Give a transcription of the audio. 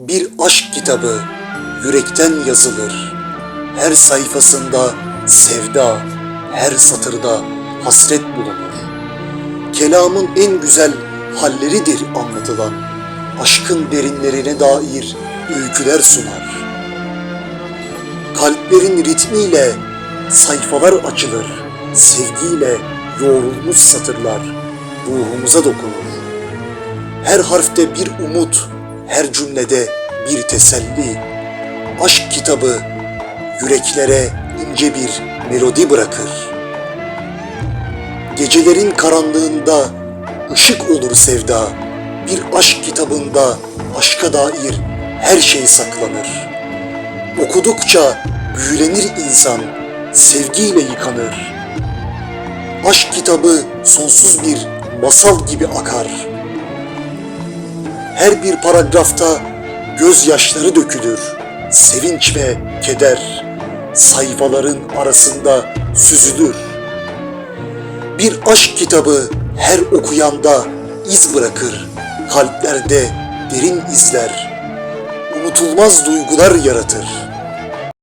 Bir aşk kitabı yürekten yazılır. Her sayfasında sevda, her satırda hasret bulunur. Kelamın en güzel halleridir anlatılan. Aşkın derinlerine dair öyküler sunar. Kalplerin ritmiyle sayfalar açılır. Sevgiyle yoğrulmuş satırlar ruhumuza dokunur. Her harfte bir umut, her cümlede bir teselli. Aşk kitabı yüreklere ince bir melodi bırakır. Gecelerin karanlığında ışık olur sevda. Bir aşk kitabında aşka dair her şey saklanır. Okudukça büyülenir insan, sevgiyle yıkanır. Aşk kitabı sonsuz bir masal gibi akar. Her bir paragrafta gözyaşları dökülür. Sevinç ve keder sayfaların arasında süzülür. Bir aşk kitabı her okuyanda iz bırakır. Kalplerde derin izler. Unutulmaz duygular yaratır.